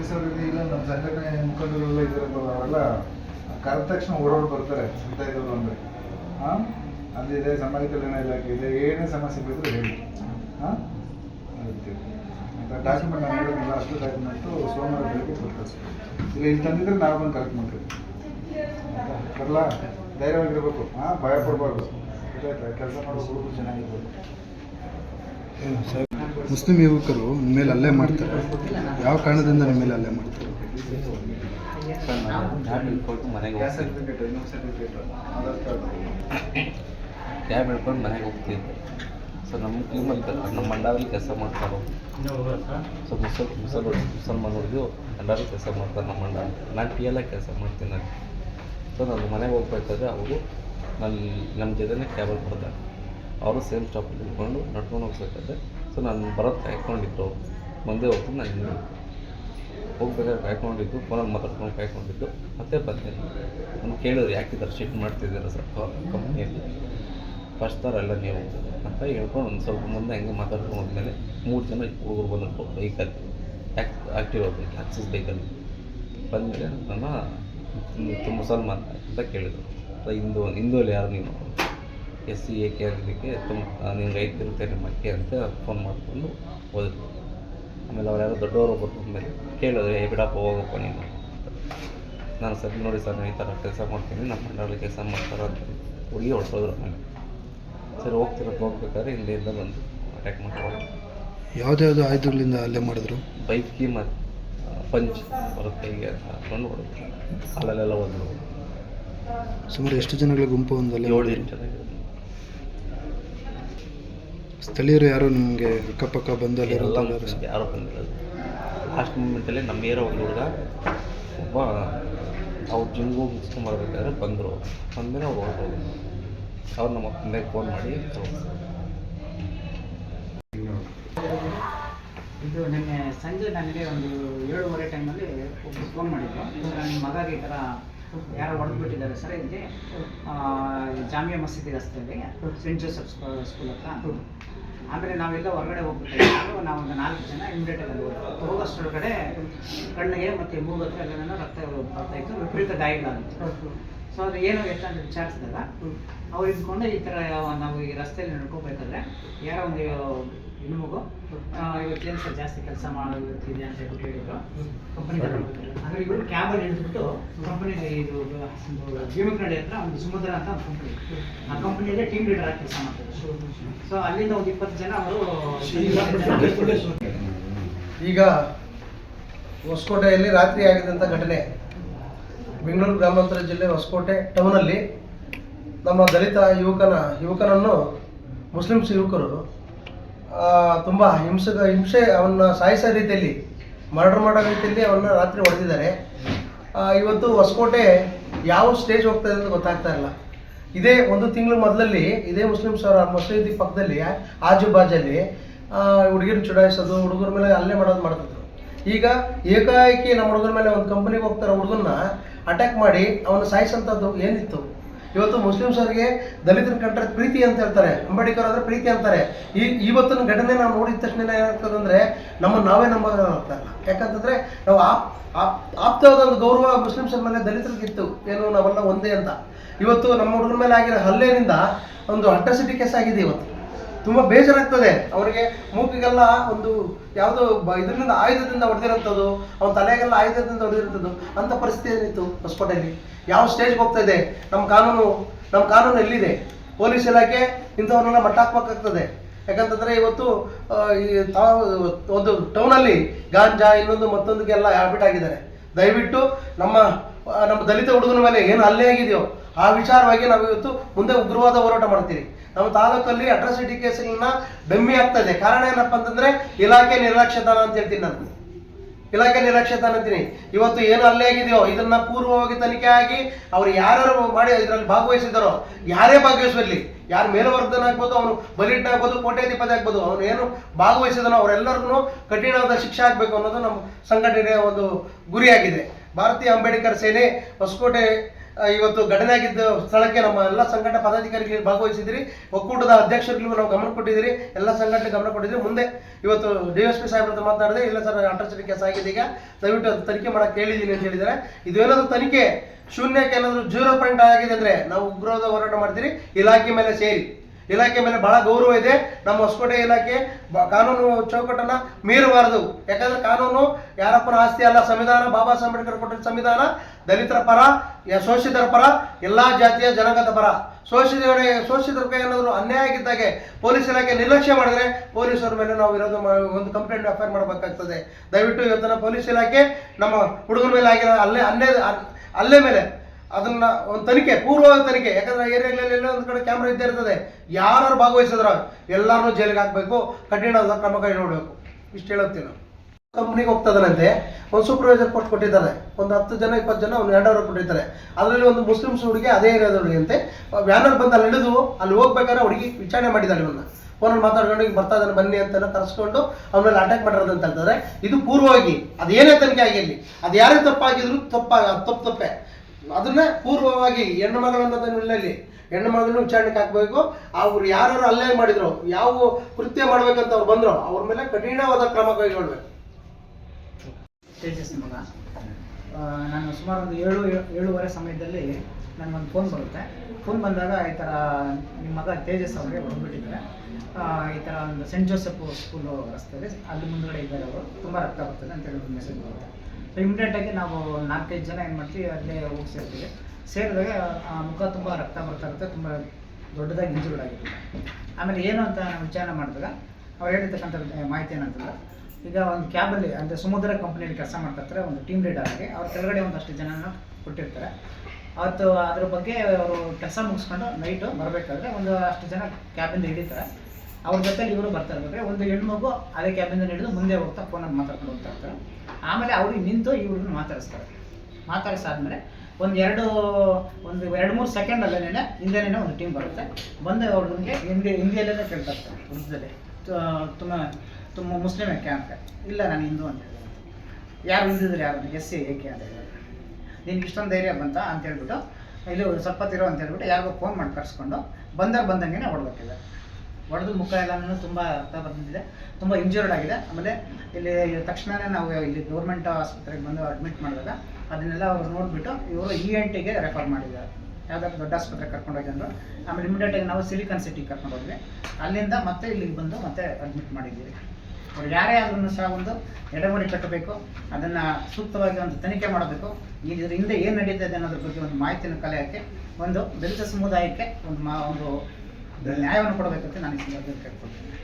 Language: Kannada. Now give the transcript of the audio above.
ಪೊಲೀಸರು ಇದೆ ಇಲ್ಲ ನಮ್ಮ ಸಂಘಟನೆ ಮುಖಂಡರೆಲ್ಲ ಇದ್ರಂತ ಅವರೆಲ್ಲ ಕರೆದ ತಕ್ಷಣ ಓಡೋಡ್ ಬರ್ತಾರೆ ಅಂತ ಇದ್ದವರು ಅಂದರೆ. ಹಾಂ ಅಲ್ಲಿದೆ ಸಮಾಜ ಕಲ್ಯಾಣ ಇಲಾಖೆ ಇದೆ, ಏನೇ ಸಮಸ್ಯೆ ಬಿದ್ದರೂ ಹೇಳಿ. ಹಾಂ ಡಾಕ್ಯುಮೆಂಟ್ ನಾನು ಹೇಳಿದ್ನಲ್ಲ, ಅಷ್ಟು ಡಾಕ್ಯುಮೆಂಟು ಸೋಮವಾರ ಬೆಳಗ್ಗೆ ಕೊಟ್ಟು ಇಲ್ಲ, ಇಲ್ಲಿ ತಂದಿದ್ರೆ ನಾವು ಬಂದು ಕರೆಕ್ಟ್ ಮಾಡ್ತೀವಿ. ಬರಲ್ಲ ಧೈರ್ಯವಾಗಿರ್ಬೇಕು. ಹಾಂ ಭಯ ಪಡಬಾರ್ದು. ಕೆಲಸ ಮಾಡೋ ಹುಡುಗರು ಚೆನ್ನಾಗಿರ್ಬೇಕು ಮುಸ್ಲಿಂ ಯುವಕರು ನಿಮ್ಮ ಮೇಲೆ ಅಲ್ಲೇ ಮಾಡ್ತಾರೆ ಯಾವ ಕಾರಣದಿಂದ ನಿಮ್ಮ ಮೇಲೆ ಅಲ್ಲೇ ಮಾಡ್ತಾರೆ ಕ್ಯಾಬ್ ಹಿಡ್ಕೊಂಡು ಮನೆಗೆ ಹೋಗ್ತೀವಿ ಸೊ ನಮ್ಮ ಟೀಮಲ್ಲಿ ನಮ್ಮ ಮಂಡಾದಲ್ಲಿ ಕೆಲಸ ಮಾಡ್ತಾರೆ ಸೊ ಮುಸಲ್ ಮುಸಲ್ ಮುಸಲ್ಮಾನ್ ಹುಡುಗಿ ಎಲ್ಲರೂ ಕೆಲಸ ಮಾಡ್ತಾರೆ ನಮ್ಮ ಮಂಡ ನಾನು ಟಿ ಎಲ್ಲ ಕೆಲಸ ಮಾಡ್ತೀನಿ ನಾನು ಸೊ ನಾನು ಮನೆಗೆ ಹೋಗ್ಬೇಕಾದ್ರೆ ಅವರು ನನ್ನ ನಮ್ಮ ಜೊತೆನೇ ಕ್ಯಾಬಲ್ಲಿ ಬರ್ತಾರೆ ಅವರು ಸೇಮ್ ಸ್ಟಾಪಲ್ಲಿ ಇಟ್ಕೊಂಡು ನಡ್ಕೊಂಡು ಹೋಗ್ಬೇಕಾದ್ರೆ ಸೊ ನಾನು ಬರೋದು ಕಾಯ್ಕೊಂಡಿದ್ದು. ಮುಂದೆ ಹೋಗ್ತೀನಿ ನಾನು ಹಿಂದೆ ಹೋಗ್ಬೇಕಾದ್ರೆ ಕಾಯ್ಕೊಂಡಿದ್ದು, ಫೋನಲ್ಲಿ ಮಾತಾಡ್ಕೊಂಡು ಕಾಯ್ಕೊಂಡಿದ್ದು. ಮತ್ತೆ ಬಂದೆ. ನಾನು ಕೇಳಿದ್ರು, ಯಾಕೆ ಥರ ಶಿಫ್ಟ್ ಮಾಡ್ತಿದ್ದೀರ ಸರ್? ಕಂಪ್ನಿಯಲ್ಲಿ ಫಸ್ಟ್ ಥರ ಎಲ್ಲ ನೀವು ಅಂತ. ಹೇಳ್ಕೊಂಡು ಒಂದು ಸ್ವಲ್ಪ ಮುಂದೆ ಹಂಗೆ ಮಾತಾಡ್ಕೊಂಡು ಹೋದ್ಮೇಲೆ ಮೂರು ಜನ ಹುಡುಗರು ಬಂದರು ಬೈಕಲ್ಲಿ ಆ್ಯಕ್ಟ್ ಆ್ಯಕ್ಟಿವ್ ಬೈಕ್ ಆಕ್ಸಿಸ್ ಬೈಕಲ್ಲಿ ಬಂದಮೇಲೆ ನನ್ನ ತುಂಬ ಮುಸಲ್ಮಾನ್ ಅಂತ ಕೇಳಿದರು. ಹಿಂದೂ ಹಿಂದೂಲಿ ಯಾರು ನೀನು? ಎಸ್ ಸಿ ಎ ಕೆ ಅದಕ್ಕೆ ತುಂಬ ನಿಮ್ಗೆ ಐತಿರುತ್ತೆ ನಿಮ್ಮ ಅಕ್ಕೆ ಅಂತ ಫೋನ್ ಮಾಡಿಕೊಂಡು ಹೋದರು ಆಮೇಲೆ ಅವ್ರು ಯಾರೋ ದೊಡ್ಡವರು ಬಂದ್ಮೇಲೆ ಕೇಳಿದ್ರು ಏ ಬಿಡಪ್ಪ ಹೋಗಪ್ಪ ನೀನು. ನಾನು ಸರಿ ನೋಡಿ ಸರ್ ನಾನು ಈ ಥರ ಕೆಲಸ ಮಾಡ್ತೀನಿ ನಮ್ಮ ಮಂಡಳಿ ಕೆಲಸ ಮಾಡ್ತಾರೆ ಅಂತ ಹುಡುಗಿ ಹೊಡ್ಸೋದ್ರು ಆಮೇಲೆ. ಸರಿ ಹೋಗ್ತಿರೋದು ಹೋಗ್ಬೇಕಾದ್ರೆ ಇಲ್ಲಿಂದ ಬಂದು ಅಟ್ಯಾಕ್ ಮಾಡ್ಕೊಂಡು ಯಾವುದ್ಯಾವುದು ಆಯುಧಗಳಿಂದ ಅಲ್ಲೇ ಮಾಡಿದ್ರು? ಬೈಕಿ ಮತ್ತು ಪಂಚ್ ಬರುತ್ತೆ ಹೀಗೆ ಅಂತ ಹಾಕೊಂಡು ಹೊಡೆದ್ರು ಕಾಲಲ್ಲೆಲ್ಲ ಹೋದ್ರು ಸುಮಾರು ಎಷ್ಟು ಜನಗಳ ಗುಂಪು ಒಂದು ಹಲ್ಲೆ ಏಳು ಜನ. ಸ್ಥಳೀಯರು ಯಾರು ನಿಮಗೆ ಅಕ್ಕಪಕ್ಕ ಬಂದು ಅಲ್ಲಿ ಎಲ್ಲ ಯಾರೂ? ಬಂದಿಲ್ಲ. ಲಾಸ್ಟ್ ಮೂಮೆಂಟಲ್ಲಿ ನಮ್ಮ ಏರೋ ಒಂದು ಹುಡುಗ ಒಬ್ಬ ಅವ್ರು ಜಿಮ್ಗೂ ಮುಗಿಸ್ಕೊಂಬರ್ಬೇಕಾದ್ರೆ ಬಂದರು. ಬಂದಮೇಲೆ ಅವ್ರು ಹೊರಟೋದ್ರು ಅವ್ರು ನಮ್ಮ ತಂದೆಗೆ ಫೋನ್ ಮಾಡಿ. ಇದು ನಿನ್ನೆ ಸಂಜೆ ನನಗೆ ಒಂದು ಏಳುವರೆ ಟೈಮಲ್ಲಿ ಒಬ್ಬರು ಫೋನ್ ಮಾಡಿದ್ರು. ನಿಮ್ಮ ಮಗಗೆ ಈ ಥರ ಯಾರೋ ಹೊಡೆದ್ಬಿಟ್ಟಿದ್ದಾರೆ ಸರ್ ಇಲ್ಲಿ ಜಾಮಿಯಾ ಮಸೀದಿ ರಸ್ತೆಯಲ್ಲಿ ಸೆಂಟ್ ಜೋಸೆಫ್ ಸ್ಕೂ- ಸ್ಕೂಲ್ ಹತ್ರ. ಆಮೇಲೆ ನಾವೆಲ್ಲ ಹೊರಗಡೆ ಹೋಗ್ಬಿಟ್ಟು ನಾವು ಒಂದು ನಾಲ್ಕು ಜನ ಹೋದ್ವಿ. ಹೋಗೋಷ್ಟರೊಳಗಡೆ ಕಣ್ಣಿಗೆ ಮತ್ತು ಮೂಗು ಹತ್ರ ಎಲ್ಲ ರಕ್ತ ಬರ್ತಾ ಇತ್ತು. ವಿಪರೀತ ಗಾಯಗಳಾಗಿತ್ತು. ಸೊ ಅದು ಏನು ಎತ್ತ ಅಂತ ವಿಚಾರಿಸಿದಾಗ, ಅವ್ರು ಇದ್ಕೊಂಡು ಈ ಥರ ನಾವು ಈ ರಸ್ತೆಯಲ್ಲಿ ನಡ್ಕೋಬೇಕಾದ್ರೆ ಯಾರೋ ಒಂದು ಹೆಣ್ಮಗು ಆ, ಇವತ್ತು ಸರ್ ಜಾಸ್ತಿ ಕೆಲಸ ಮಾಡೋದಿದೆ ಅಂತ ಹೇಳ್ಬಿಟ್ಟು ಹೇಳಿದ್ರು. ಕಂಪನಿ ಅಂದರೆ ಇವರು ಕ್ಯಾಬಲ್ಲಿ ಹಿಡಿದ್ಬಿಟ್ಟು ಕಂಪನಿ ಇದು ಭೀಮಕರಡಿ ಹತ್ರ ಒಂದು ಸುಮುದ್ರ ಅಂತ ಒಂದು ಕಂಪನಿ ಆ ಕಂಪನಿಯಲ್ಲೇ ಟೀಮ್ ಲೀಡರ್ ಆಗಿ ಕೆಲಸ ಮಾಡ್ತಾರೆ ಸೊ ಅಲ್ಲಿಂದ ಒಂದು ಇಪ್ಪತ್ತು ಜನ ಅವರು ಈಗ ಹೊಸಕೋಟೆಯಲ್ಲಿ ರಾತ್ರಿ ಆಗಿದಂಥ ಘಟನೆ. ಬೆಂಗಳೂರು ಗ್ರಾಮಾಂತರ ಜಿಲ್ಲೆ ಹೊಸಕೋಟೆ ಟೌನಲ್ಲಿ ನಮ್ಮ ದಲಿತ ಯುವಕನ ಯುವಕನನ್ನು ಮುಸ್ಲಿಮ್ಸ್ ಯುವಕರು ತುಂಬ ಹಿಂಸೆ ಹಿಂಸೆ ಅವನ್ನ ಸಾಯಿಸೋ ರೀತಿಯಲ್ಲಿ ಮರ್ಡರ್ ಮಾಡೋ ರೀತಿಯಲ್ಲಿ ಅವನ್ನ ರಾತ್ರಿ ಹೊಡೆದಿದ್ದಾರೆ. ಇವತ್ತು ಹೊಸಕೋಟೆ ಯಾವ ಸ್ಟೇಜ್ ಹೋಗ್ತಾ ಇದೆ ಅಂತ ಗೊತ್ತಾಗ್ತಾ ಇಲ್ಲ. ಇದೇ ಒಂದು ತಿಂಗಳ ಮೊದಲಲ್ಲಿ ಇದೇ ಮುಸ್ಲಿಮ್ಸ್ ಅವರ ಮಸೀದಿ ಪಕ್ಕದಲ್ಲಿ ಆಜು ಬಾಜಲ್ಲಿ ಹುಡುಗಿರು ಚುಡಾಯಿಸೋದು, ಹುಡುಗರ ಮೇಲೆ ಅಲ್ಲೇ ಮಾಡೋದು ಮಾಡ್ತಿದ್ರು. ಈಗ ಏಕಾಏಕಿ ನಮ್ಮ ಹುಡುಗರ ಮೇಲೆ ಒಂದು ಕಂಪನಿಗೆ ಹೋಗ್ತಾರೆ ಹುಡುಗನ್ನ ಅಟ್ಯಾಕ್ ಮಾಡಿ ಅವನ್ನ ಸಾಯಿಸೋಂಥದ್ದು ಏನಿತ್ತು? ಇವತ್ತು ಮುಸ್ಲಿಮ್ಸ್ ಅವರಿಗೆ ದಲಿತರ ಕಂಡ್ರೆ ಪ್ರೀತಿ ಅಂತ ಹೇಳ್ತಾರೆ, ಅಂಬೇಡ್ಕರ್ ಆದ್ರೆ ಪ್ರೀತಿ ಅಂತಾರೆ. ಈ ಇವತ್ತಿನ ಘಟನೆ ನಾವು ನೋಡಿದ ತಕ್ಷಣ ಏನಾಗ್ತದೆ ಅಂದ್ರೆ ನಮ್ಮನ್ನು ನಾವೇ ನಂಬೋಕ್ಕಾಗ್ತಾ ಇಲ್ಲ ಯಾಕಂತಂದ್ರೆ ನಾವು ಆಪ್ ಆಪ್, ಆಪ್ತವಾದ ಒಂದು ಗೌರವ ಮುಸ್ಲಿಮ್ಸ್ ಮೇಲೆ ದಲಿತರಿಗಿತ್ತು. ಏನು, ನಾವೆಲ್ಲ ಒಂದೇ ಅಂತ. ಇವತ್ತು ನಮ್ಮ ಹುಡುಗನ ಮೇಲೆ ಆಗಿರೋ ಹಲ್ಲೆಯಿಂದ ಒಂದು ಅಟ್ರಾಸಿಟಿ ಕೇಸ್ ಆಗಿದೆ ಇವತ್ತು. ತುಂಬ ಬೇಜಾರಾಗ್ತದೆ. ಅವರಿಗೆ ಮೂಗಿಗೆಲ್ಲ ಒಂದು ಯಾವುದೋ ಇದರಿಂದ ಆಯುಧದಿಂದ ಹೊಡೆದಿರೋಂಥದ್ದು ಅವನ ತಲೆಗೆಲ್ಲ ಆಯುಧದಿಂದ ಹೊಡೆದಿರೋಂಥದ್ದು ಅಂಥ ಪರಿಸ್ಥಿತಿ ಏನಿತ್ತು ಹೊಸಕೋಟೆಯಲ್ಲಿ? ಯಾವ ಸ್ಟೇಜ್ಗೆ ಹೋಗ್ತಾ ಇದೆ? ನಮ್ಮ ಕಾನೂನು ನಮ್ಮ ಕಾನೂನು ಎಲ್ಲಿದೆ? ಪೊಲೀಸ್ ಇಲಾಖೆ ಇಂಥವ್ರನ್ನೆಲ್ಲ ಮಟ್ಟ ಹಾಕ್ಬೇಕಾಗ್ತದೆ. ಯಾಕಂತಂದ್ರೆ ಇವತ್ತು ಈ ಒಂದು ಟೌನಲ್ಲಿ ಗಾಂಜಾ ಇನ್ನೊಂದು ಮತ್ತೊಂದಕ್ಕೆಲ್ಲ ಹ್ಯಾಬಿಟ್ ಆಗಿದ್ದಾರೆ. ದಯವಿಟ್ಟು ನಮ್ಮ ನಮ್ಮ ದಲಿತ ಹುಡುಗನ ಮೇಲೆ ಏನು ಅಲ್ಲೇ ಆಗಿದೆಯೋ ಆ ವಿಚಾರವಾಗಿ ನಾವು ಇವತ್ತು ಮುಂದೆ ಉಗ್ರವಾದ ಹೋರಾಟ ಮಾಡ್ತೀವಿ ನಮ್ಮ ತಾಲೂಕಲ್ಲಿ ಅಟ್ರಾಸಿಟಿ ಕೇಸಗಳನ್ನ ಡಮ್ಮಿ ಆಗ್ತಾ ಇದೆ. ಕಾರಣ ಏನಪ್ಪ ಅಂತಂದ್ರೆ ಇಲಾಖೆ ನಿರ್ಲಕ್ಷ್ಯತನ ಅಂತ ಹೇಳ್ತೀನಿ ನಾನು. ಇಲಾಖೆ ನಿರ್ಲಕ್ಷ್ಯತನ ಅಂತೀನಿ. ಇವತ್ತು ಏನು ಅಲ್ಲೇ ಆಗಿದೆಯೋ ಇದನ್ನ ಪೂರ್ವವಾಗಿ ತನಿಖೆ ಆಗಿ ಅವ್ರು ಯಾರು ಮಾಡಿ ಇದರಲ್ಲಿ ಭಾಗವಹಿಸಿದಾರೋ ಯಾರೇ ಭಾಗವಹಿಸಲಿ ಯಾರು ಮೇಲ್ವರ್ಧನ ಆಗ್ಬೋದು, ಅವನು ಬಲಿಟ್ ಆಗ್ಬೋದು, ಕೋಟ್ಯಾಧಿಪತಿ ಆಗ್ಬೋದು, ಅವನು ಏನು ಭಾಗವಹಿಸಿದನೋ ಅವರೆಲ್ಲರಿಗೂ ಕಠಿಣವಾದ ಶಿಕ್ಷೆ ಆಗಬೇಕು ಅನ್ನೋದು ನಮ್ಮ ಸಂಘಟನೆಯ ಒಂದು ಗುರಿಯಾಗಿದೆ. ಭಾರತೀಯ ಅಂಬೇಡ್ಕರ್ ಸೇನೆ ಹೊಸಕೋಟೆ ಇವತ್ತು ಘಟನೆ ಆಗಿದ್ದ ಸ್ಥಳಕ್ಕೆ ನಮ್ಮ ಎಲ್ಲ ಸಂಘಟನೆ ಪದಾಧಿಕಾರಿಗಳು ಭಾಗವಹಿಸಿದ್ರಿ. ಒಕ್ಕೂಟದ ಅಧ್ಯಕ್ಷರಿಗೂ ನಾವು ಗಮನ ಕೊಟ್ಟಿದ್ದೀರಿ. ಎಲ್ಲ ಸಂಘಟನೆ ಗಮನ ಕೊಟ್ಟಿದ್ದೀರಿ. ಮುಂದೆ ಇವತ್ತು ಡಿ ಎಸ್ ಪಿ ಸಾಹೇಬ್ರ ಹತ್ರ ಮಾತನಾಡಿದೆ. ಇಲ್ಲ ಸರ್ ಅಟ್ರಾಸಿಟಿ ಕೇಸ್ ಆಗಿದೆ ಈಗ. ದಯವಿಟ್ಟು ಅದು ತನಿಖೆ ಮಾಡಕ್ಕೆ ಹೇಳಿದ್ದೀನಿ ಅಂತ ಹೇಳಿದ್ದಾರೆ. ಇದೇನಾದ್ರೂ ತನಿಖೆ ಶೂನ್ಯಕ್ಕೆ ಏನಾದರೂ ಜೀರೋ ಪಾಯಿಂಟ್ ಆಗಿದೆ ಅಂದರೆ ನಾವು ಉಗ್ರವಾದ ಹೋರಾಟ ಮಾಡ್ತೀರಿ. ಇಲಾಖೆ ಮೇಲೆ ಸೇರಿ. ಇಲಾಖೆ ಮೇಲೆ ಬಹಳ ಗೌರವ ಇದೆ. ನಮ್ಮ ಹೊಸಕೋಟೆ ಇಲಾಖೆ ಕಾನೂನು ಚೌಕಟ್ಟನ್ನ ಮೀರಬಾರದು. ಯಾಕಂದ್ರೆ ಕಾನೂನು ಯಾರಪ್ಪನ ಆಸ್ತಿ ಅಲ್ಲ, ಸಂವಿಧಾನ, ಬಾಬಾ ಸಾಹೇಬ್ ಅಂಬೇಡ್ಕರ್ ಕೊಟ್ಟಿದ್ದ ಸಂವಿಧಾನ, ದಲಿತರ ಪರ ಶೋಷಿತರ ಪರ, ಎಲ್ಲಾ ಜಾತಿಯ ಜನಾಂಗದ ಪರ. ಶೋಷಿತ ಶೋಷಿತರ ಏನಾದ್ರು ಅನ್ಯಾಯ ಆಗಿದ್ದಾಗೆ ಪೊಲೀಸ್ ಇಲಾಖೆ ನಿರ್ಲಕ್ಷ್ಯ ಮಾಡಿದ್ರೆ ಪೊಲೀಸರ ಮೇಲೆ ನಾವು ವಿರೋಧ ಒಂದು ಕಂಪ್ಲೇಂಟ್ ಎಫ್ಐಆರ್ ಮಾಡಬೇಕಾಗ್ತದೆ. ದಯವಿಟ್ಟು ಇವತ್ತಿನ ಪೊಲೀಸ್ ಇಲಾಖೆ ನಮ್ಮ ಹುಡುಗರ ಮೇಲೆ ಆಗಿರೋ ಅಲ್ಲೇ ಅಲ್ಲೇ ಅಲ್ಲೇ ಮೇಲೆ ಅದನ್ನ ಒಂದು ತನಿಖೆ ಪೂರ್ವ ತನಿಖೆ. ಯಾಕಂದ್ರೆ ಏರಿಯಾಗಳಲ್ಲಿ ಎಲ್ಲ ಒಂದು ಕಡೆ ಕ್ಯಾಮ್ರಾ ಇದ್ದೇ ಇರ್ತದೆ. ಯಾರು ಭಾಗವಹಿಸಿದ್ರ ಎಲ್ಲಾರನ್ನೂ ಜೈಲಿಗೆ ಹಾಕ್ಬೇಕು ಕಠಿಣವಾದ ಕ್ರಮ ಕೈಗೊಳ್ಬೇಕು. ಇಷ್ಟು ಹೇಳುತ್ತೀನಿ ನಾವು ಕಂಪ್ನಿಗೆ ಹೋಗ್ತದನಂತೆ ಒಂದು ಸೂಪರ್ವೈಸರ್ ಪೋಸ್ಟ್ ಕೊಟ್ಟಿದ್ದಾರೆ. ಒಂದು ಹತ್ತು ಜನ, ಇಪ್ಪತ್ತು ಜನ, ಒಂದು ಎರಡು ಅವರು ಕೊಟ್ಟಿರ್ತಾರೆ ಅದರಲ್ಲಿ ಒಂದು ಮುಸ್ಲಿಮ್ಸ್ ಹುಡುಗಿ ಅದೇ ಏರಿಯಾದ ಹುಡುಗಿ ಅಂತೆ. ವ್ಯಾನರ್ ಬಂದು ಅಲ್ಲಿ ಹಿಡಿದು ಅಲ್ಲಿ ಹೋಗ್ಬೇಕಾದ್ರೆ ಹುಡುಗಿ ವಿಚಾರಣೆ ಮಾಡಿದ್ದಾರೆ ಇವನ್ನ. ಫೋನಲ್ಲಿ ಮಾತಾಡ್ಕೊಂಡು ಈಗ ಬರ್ತಾ ಇದ್ದಾನೆ, ಬನ್ನಿ ಅಂತ ಕರೆಸ್ಕೊಂಡು ಅವನಲ್ಲಿ ಅಟ್ಯಾಕ್ ಮಾಡಿರೋದು ಅಂತ ಹೇಳ್ತಾರೆ. ಇದು ಪೂರ್ವವಾಗಿ, ಅದೇನೇ ತನಿಖೆ ಆಗಿರಲಿ ಅದು ಯಾರೇ ತಪ್ಪಾಗಿದ್ರು ತಪ್ಪ ತಪ್ಪು ತಪ್ಪೆ. ಅದನ್ನ ಪೂರ್ವವಾಗಿ ಹೆಣ್ಣು ಮಗಳನ್ನೋದನ್ನಲ್ಲಿ ಹೆಣ್ಣು ಮಗಳನ್ನು ವಿಚಾರಣೆಗೆ ಹಾಕಬೇಕು. ಅವ್ರು ಯಾರು ಅಲ್ಲೇ ಮಾಡಿದ್ರು, ಯಾವ ಕೃತ್ಯ ಮಾಡ್ಬೇಕಂತ ಅವ್ರು ಬಂದ್ರು, ಅವ್ರ ಮೇಲೆ ಕಠಿಣವಾದ ಕ್ರಮ ಕೈಗೊಳ್ಬೇಕು. ತೇಜಸ್ ಮಗ. ನಾನು ಸುಮಾರು ಒಂದು ಏಳು ಏಳುವರೆ ಸಮಯದಲ್ಲಿ ನನಗೊಂದು ಫೋನ್ ಬರುತ್ತೆ. ಫೋನ್ ಬಂದಾಗ ಈ ಥರ ನಿಮ್ಮ ಮಗ ತೇಜಸ್ ಅವರಿಗೆ ಬಂದುಬಿಟ್ಟಿದ್ದಾರೆ. ಈ ಥರ ಒಂದು ಸೆಂಟ್ ಜೋಸೆಫ್ ಸ್ಕೂಲು ರಸ್ತೆಯಲ್ಲಿ, ಅಲ್ಲಿ ಮುಂದುಗಡೆ ಇದ್ದಾರೆ ಅವರು. ತುಂಬ ರಕ್ತ ಬರ್ತದೆ ಅಂತ ಹೇಳಿ ಮೆಸೇಜ್ ಬರುತ್ತೆ. ಇಮಿಡಿಯೇಟಾಗಿ ನಾವು ನಾಲ್ಕೈದು ಜನ ಏನು ಮಾಡ್ತೀವಿ, ಅಲ್ಲೇ ಹೋಗಿ ಸೇರ್ತೀವಿ. ಸೇರಿದಾಗ ಆ ಮುಖ ತುಂಬ ರಕ್ತ ಬರ್ತಾ ಇರುತ್ತೆ, ತುಂಬ ದೊಡ್ಡದಾಗಿ ಇಂಜುರ್ಡ್ ಆಗಿರುತ್ತೆ ಆಮೇಲೆ ಏನು ಅಂತ ನಾವು ವಿಚಾರಣೆ ಮಾಡಿದಾಗ, ಅವ್ರು ಹೇಳಿರ್ತಕ್ಕಂಥ ಮಾಹಿತಿ ಏನಂತಂದ್ರೆ ಈಗ ಒಂದು ಕ್ಯಾಬಲ್ಲಿ ಅಂದರೆ ಸಮುದ್ರ ಕಂಪ್ನಿಯಲ್ಲಿ ಕೆಲಸ ಮಾಡ್ತಾ ಒಂದು ಟೀಮ್ ಲೀಡರ್ ಆಗಿ, ಅವ್ರ ಕೆಳಗಡೆ ಒಂದಷ್ಟು ಜನನ ಕೊಟ್ಟಿರ್ತಾರೆ. ಅವತ್ತು ಅದ್ರ ಬಗ್ಗೆ ಅವರು ಕೆಲಸ ಮುಗಿಸ್ಕೊಂಡು ನೈಟು ಬರಬೇಕಾದ್ರೆ ಒಂದು ಅಷ್ಟು ಜನ ಕ್ಯಾಬಿಂದ ಹಿಡಿತಾರೆ. ಅವ್ರ ಜೊತೆ ಇವರು ಬರ್ತಾ ಇರ್ಬೇಕಾದ್ರೆ ಒಂದು ಹೆಣ್ಮಗು ಅದೇ ಕ್ಯಾಬಿಂದ ಹಿಡಿದು ಮುಂದೆ ಹೋಗ್ತಾ ಫೋನಲ್ಲಿ ಮಾತಾಡ್ಕೊಂಡು ಹೋಗ್ತಾ ಇರ್ತಾರೆ. ಆಮೇಲೆ ಅವ್ರಿಗೆ ನಿಂತು ಇವ್ರನ್ನ ಮಾತಾಡಿಸ್ತಾರೆ. ಮಾತಾಡಿಸಾದ್ಮೇಲೆ ಒಂದು ಎರಡು ಒಂದು ಎರಡು ಮೂರು ಸೆಕೆಂಡಲ್ಲೇ ಹಿಂದೆನೇ ಒಂದು ಟೀಮ್ ಬರುತ್ತೆ. ಬಂದು ಅವ್ರಿಗೆ ಹಿಂದಿ ಹಿಂದಿಯಲ್ಲೇ ಕೇಳ್ತಾ ಇರ್ತಾರೆ ಉರ್ದುದಲ್ಲಿ ತುಂಬ ತುಂಬ ಮುಸ್ಲಿಮ್ ಯಾಕೆ ಅಂತ. ಇಲ್ಲ, ನಾನು ಹಿಂದೂ ಅಂತ ಹೇಳಿದೆ ಯಾರು ಹಿಂದಿದ್ರು ಯಾರು? ಎಸ್ ಸಿ ಏಕೆ ಅಂತ ಹೇಳಿದ್ರು. ನಿನ್ಗೆ ಇಷ್ಟೊಂದು ಧೈರ್ಯ ಬಂತ ಅಂತ ಹೇಳ್ಬಿಟ್ಟು, ಇಲ್ಲಿ ಸ್ವಲ್ಪ ತಿರೋ ಅಂತ ಹೇಳ್ಬಿಟ್ಟು ಯಾರಿಗೋ ಫೋನ್ ಮಾಡಿ ಕರ್ಸ್ಕೊಂಡು ಬಂದಾಗ ಬಂದಂಗೆ ಹೊಡೆದಕ್ಕಿದೆ ಹೊಡೆದು ಮುಖ ಎಲ್ಲನೂ ತುಂಬ ರಕ್ತ ಬಂದಿದೆ. ತುಂಬ ಇಂಜೂರ್ಡ್ ಆಗಿದೆ. ಆಮೇಲೆ ಇಲ್ಲಿ ತಕ್ಷಣವೇ ನಾವು ಇಲ್ಲಿ ಗೌರ್ಮೆಂಟ್ ಆಸ್ಪತ್ರೆಗೆ ಬಂದು ಅಡ್ಮಿಟ್ ಮಾಡಿದಾಗ ಅದನ್ನೆಲ್ಲ ಅವ್ರು ನೋಡಿಬಿಟ್ಟು ಇವರು ಇ ಎನ್ ಟಿಗೆ ರೆಫರ್ ಮಾಡಿದ್ದಾರೆ. ಯಾವುದಾದ್ರು ದೊಡ್ಡ ಆಸ್ಪತ್ರೆಗೆ ಕರ್ಕೊಂಡು ಹೋಗಿದ್ರು ಆಮೇಲೆ ಇಮಿಡಿಯೇಟಾಗಿ ನಾವು ಸಿಲಿಕಾನ್ ಸಿಟಿಗೆ ಕರ್ಕೊಂಡು ಹೋದ್ವಿ. ಅಲ್ಲಿಂದ ಮತ್ತೆ ಇಲ್ಲಿಗೆ ಬಂದು ಮತ್ತೆ ಅಡ್ಮಿಟ್ ಮಾಡಿದ್ದೀವಿ. ಅವ್ರು ಯಾರೇ ಆದ್ರೂ ಸಹ ಒಂದು ಎಡೆಮುರಿ ಕಟ್ಟಬೇಕು. ಅದನ್ನು ಸೂಕ್ತವಾಗಿ ಒಂದು ತನಿಖೆ ಮಾಡಬೇಕು. ಇದ್ರ ಹಿಂದೆ ಏನು ಇದೆ ಅನ್ನೋದ್ರ ಬಗ್ಗೆ ಒಂದು ಮಾಹಿತಿಯನ್ನು ಹಾಕಿ, ಒಂದು ದಲಿತ ಸಮುದಾಯಕ್ಕೆ ಒಂದು ಮಾ ಒಂದು ನ್ಯಾಯವನ್ನು ಕೊಡಬೇಕಂತ ನಾನು ಈ ಸಂದರ್ಭದಲ್ಲಿ ಕೇಳ್ಕೊಳ್ತೀನಿ.